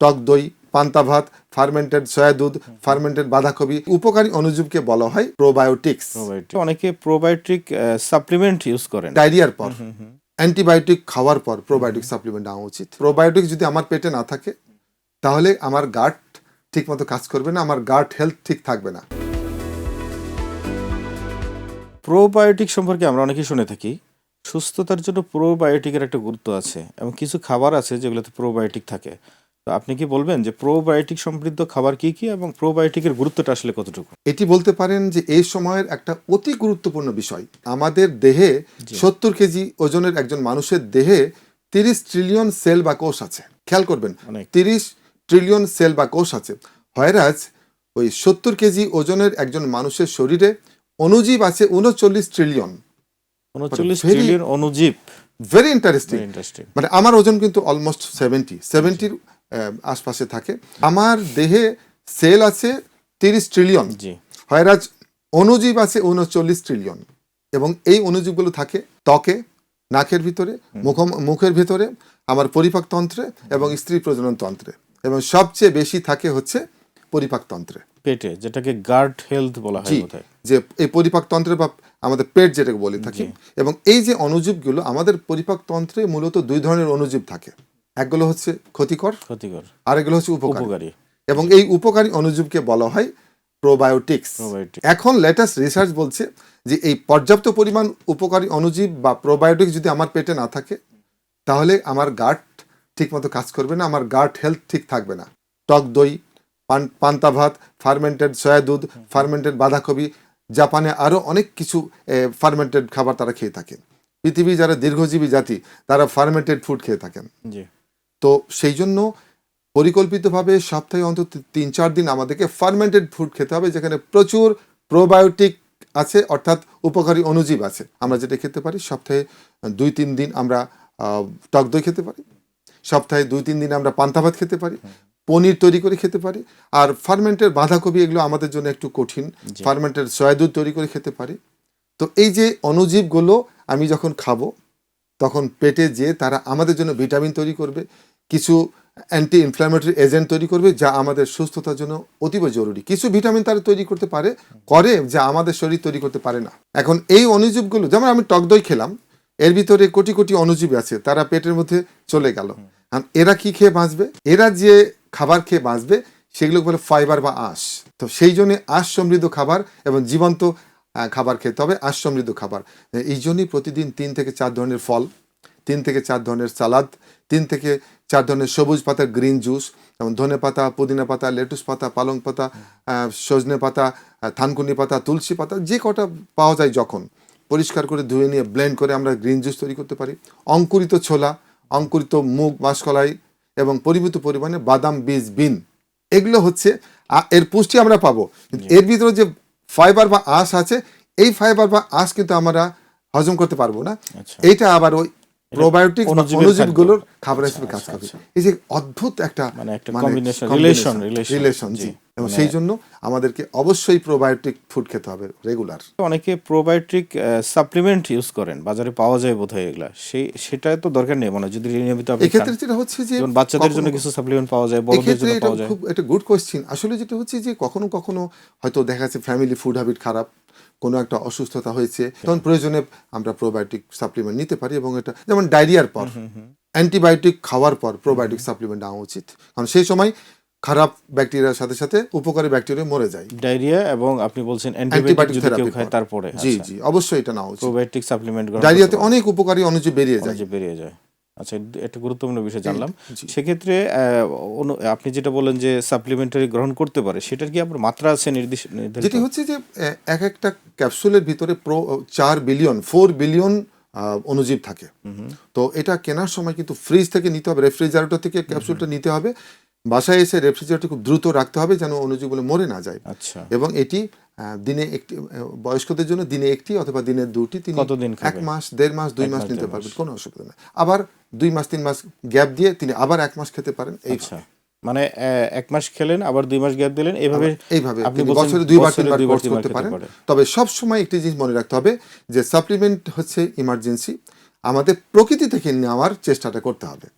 টক দই পান্তা ভাত ফার্মেন্টেড সয়া দুধ ফার্মেন্টেড বাঁধাকপি উপকারী অনুজীবকে বলা হয় প্রোবায়োটিক্স অনেকে প্রোবায়োটিক সাপ্লিমেন্ট ইউজ করেন। ডায়রিয়ার পর। অ্যান্টিবায়োটিক খাওয়ার পর প্রোবায়োটিক সাপ্লিমেন্ট নেওয়া উচিত। প্রোবায়োটিক যদি আমার পেটে না থাকে তাহলে আমার গাট ঠিক মতো কাজ করবে না আমার গাট হেলথ ঠিক থাকবে না। প্রোবায়োটিক সম্পর্কে আমরা অনেকেই শুনে থাকি সুস্থতার জন্য প্রোবায়োটিকের একটা গুরুত্ব আছে এবং কিছু খাবার আছে যেগুলোতে প্রোবায়োটিক থাকে। আপনি কি বলবেন যে প্রোবায়োটিক সমৃদ্ধ খাবার কি কি এবং প্রোবায়োটিকের গুরুত্বটা আসলে কতটুকু? এটি বলতে পারেন যে এই সময়ের একটা অতি গুরুত্বপূর্ণ বিষয়। আমাদের দেহে সত্তর কেজি ওজনের একজন মানুষের দেহে তিরিশ ট্রিলিয়ন সেল বা কোষ আছে। খেয়াল করবেন তিরিশ ট্রিলিয়ন সেল বা কোষ আছে। হয়রাজ ওই সত্তর কেজি ওজনের একজন মানুষের শরীরে অনুজীব আছে উনচল্লিশ ট্রিলিয়ন অনুজীব ভেরি ইন্টারেস্টিং ইন্টারেস্টিং মানে আমার ওজন কিন্তু অলমোস্ট সেভেন্টি সেভেন্টির আশপাশে থাকে। আমার দেহে সেল আছে তিরিশ ট্রিলিয়ন হয়রাজ অনুজীব আছে উনচল্লিশ ট্রিলিয়ন এবং এই অনুজীবগুলো থাকে ত্বকে নাকের ভিতরে মুখ মুখের ভিতরে আমার পরিপাকতন্ত্রে এবং স্ত্রী প্রজনন তন্ত্রে। এবং সবচেয়ে বেশি থাকে হচ্ছে পরিপাকতন্ত্রে পেটে যেটাকে গার্ড হেলথ বলা হয় যে এই পরিপাকতন্ত্রে বা আমাদের পেট যেটাকে বলে থাকি। এবং এই যে অনুজীবগুলো আমাদের পরিপাকতন্ত্রে মূলত দুই ধরনের অনুজীব থাকে। একগুলো হচ্ছে ক্ষতিকর ক্ষতিকর। আর এগুলো হচ্ছে উপকারী। এবং এই উপকারী অনুজীবকে বলা হয় প্রোবায়োটিক্স এখন লেটেস্ট রিসার্চ বলছে যে এই পর্যাপ্ত পরিমাণ উপকারী অনুজীব বা প্রোবায়োটিক যদি আমার পেটে না থাকে তাহলে আমার গাট ঠিকমতো কাজ করবে না আমার গার্ড হেলথ ঠিক থাকবে না। টক দই পান পান্তা ভাত ফার্মেন্টেড সয়া দুধ ফার্মেন্টেড বাঁধাকপি জাপানে আরও অনেক কিছু ফার্মেন্টেড খাবার তারা খেয়ে থাকে পৃথিবী যারা দীর্ঘজীবী জাতি তারা ফার্মেন্টেড ফুড খেয়ে থাকেন। জি। তো সেই জন্য পরিকল্পিতভাবে সপ্তাহে অন্তত তিন চার দিন আমাদেরকে ফার্মেন্টেড ফুড খেতে হবে যেখানে প্রচুর প্রোবায়োটিক আছে অর্থাৎ উপকারী অনুজীব আছে। আমরা যেটা খেতে পারি সপ্তাহে দুই তিন দিন আমরা টক দই খেতে পারি। সপ্তাহে দুই তিন দিন আমরা পান্তা ভাত খেতে পারি। পনির তৈরি করে খেতে পারি। আর ফার্মেন্টের বাঁধাকপি এগুলো আমাদের জন্য একটু কঠিন। ফার্মেন্টের সয়া দুধ তৈরি করে খেতে পারি। তো এই যে অনুজীবগুলো আমি যখন খাব তখন পেটে যে তারা আমাদের জন্য ভিটামিন তৈরি করবে। কিছু অ্যান্টি ইনফ্ল্যামেটরি এজেন্ট তৈরি করবে যা আমাদের সুস্থতার জন্য অতীব জরুরি। কিছু ভিটামিন তারা তৈরি করতে পারে করে যা আমাদের শরীর তৈরি করতে পারে না। এখন এই অনুজীবগুলো যেমন আমি টক দই খেলাম এর ভিতরে কোটি কোটি অনুজীব আছে তারা পেটের মধ্যে চলে গেল। এরা কি খেয়ে বাঁচবে? এরা যে খাবার খেয়ে বাঁচবে সেগুলো বলে ফাইবার বা আঁশ। তো সেই জন্য আঁশ সমৃদ্ধ খাবার এবং জীবন্ত খাবার খেতে হবে আঁশ সমৃদ্ধ খাবার। এই জন্যই প্রতিদিন তিন থেকে চার ধরনের ফল তিন থেকে চার ধরনের সালাদ তিন থেকে চার ধরনের সবুজ পাতা গ্রিন জুস যেমন ধনে পাতা পুদিনা পাতা লেটুস পাতা পালং পাতা সজনে পাতা থানকুনি পাতা তুলসী পাতা যে কটা পাওয়া যায় যখন। পরিষ্কার করে ধুয়ে নিয়ে ব্লেন্ড করে আমরা গ্রিন জুস তৈরি করতে পারি। অঙ্কুরিত ছোলা অঙ্কুরিত মুগ মাসকলাই এবং পরিমিত পরিমাণে বাদাম বীজ বিন। এগুলো হচ্ছে এর পুষ্টি আমরা পাবো। এর ভিতরে যে ফাইবার বা আঁশ আছে এই ফাইবার বা আঁশ কিন্তু আমরা হজম করতে পারব না। আচ্ছা। এইটা আবার ওই প্রোবায়োটিক অনুজীবগুলোর খাদ্য। খাবার হিসেবে কাজ করবে এই যে অদ্ভুত একটা মানে একটা relation, relation। রিলেশন জি। এবং মানে- সেই জন্য আমাদেরকে অবশ্যই প্রোবায়োটিক ফুড খেতে হবে রেগুলার অনেকে প্রোবায়োটিক সাপ্লিমেন্ট ইউজ করেন বাজারে পাওয়া যায় বোধহয় এগুলা সেই সেটা তো দরকার নেই মনে যদি নিয়মিত আপনি। এক্ষেত্রে যেটা হচ্ছে যে বাচ্চাদের জন্য কিছু সাপ্লিমেন্ট পাওয়া যায় বড়দের জন্য পাওয়া যায় খুব একটা গুড কোয়েশ্চেন আসলে যেটা হচ্ছে যে কখনো কখনো হয়তো দেখা যাচ্ছে ফ্যামিলি ফুড হ্যাবিট খারাপ কোনো একটা অসুস্থতা হয়েছে তখন প্রয়োজনে আমরা প্রোবায়োটিক সাপ্লিমেন্ট নিতে পারি এবং এটা যেমন ডায়রিয়ার পর অ্যান্টিবায়োটিক খাওয়ার পর প্রোবায়োটিক সাপ্লিমেন্ট নেওয়া উচিত। কারণ সেই সময় খারাপ ব্যাকটেরিয়ার সাথে সাথে উপকারী ব্যাকটেরিয়া মরে যায়। ডায়রিয়া এবং আপনি বলছেন অ্যান্টিবায়োটিক যদি কেউ খায় তারপরে জি জি অবশ্যই এটা নাও উচিত। প্রোবায়োটিক সাপ্লিমেন্ট ডায়রিয়াতে অনেক উপকারী অনুজীব বেরিয়ে যায়। বেরিয়ে যায়। আচ্ছা একটা গুরুত্বপূর্ণ বিষয় জানলাম। সেক্ষেত্রে আপনি যেটা বলেন যে সাপ্লিমেন্টারি গ্রহণ করতে পারে সেটার কি আপনার মাত্রা আছে নির্দিষ্ট যেটি হচ্ছে যে এক একটা ক্যাপসুলের ভিতরে প্রো চার বিলিয়ন ফোর বিলিয়ন অনুজীব থাকে। তো এটা কেনার সময় কিন্তু ফ্রিজ থেকে নিতে হবে রেফ্রিজারেটর থেকে ক্যাপসুলটা নিতে হবে। বাসায় এসে রেফ্রিজারেটর খুব দ্রুত রাখতে হবে যেন অনুজীবগুলো মরে না যায়। আচ্ছা। এবং এটি দিনে একটি বয়স্কদের জন্য দিনে একটি অথবা দিনে দুটি তিনি কতদিন এক মাস দেড় মাস দুই মাস নিতে পারবেন কোনো অসুবিধা নেই। আবার দুই মাস তিন মাস গ্যাপ দিয়ে তিনি আবার এক মাস খেতে পারেন এই আচ্ছা। মানে এক মাস খেলেন আবার দুই মাস গ্যাপ দিলেন এইভাবে এইভাবে আপনি বছরে দুইবার তিনবার কোর্স করতে পারেন। তবে সব সময় একটি জিনিস মনে রাখতে হবে যে সাপ্লিমেন্ট হচ্ছে ইমার্জেন্সি আমাদের প্রকৃতি থেকে নেওয়ার চেষ্টাটা করতে হবে।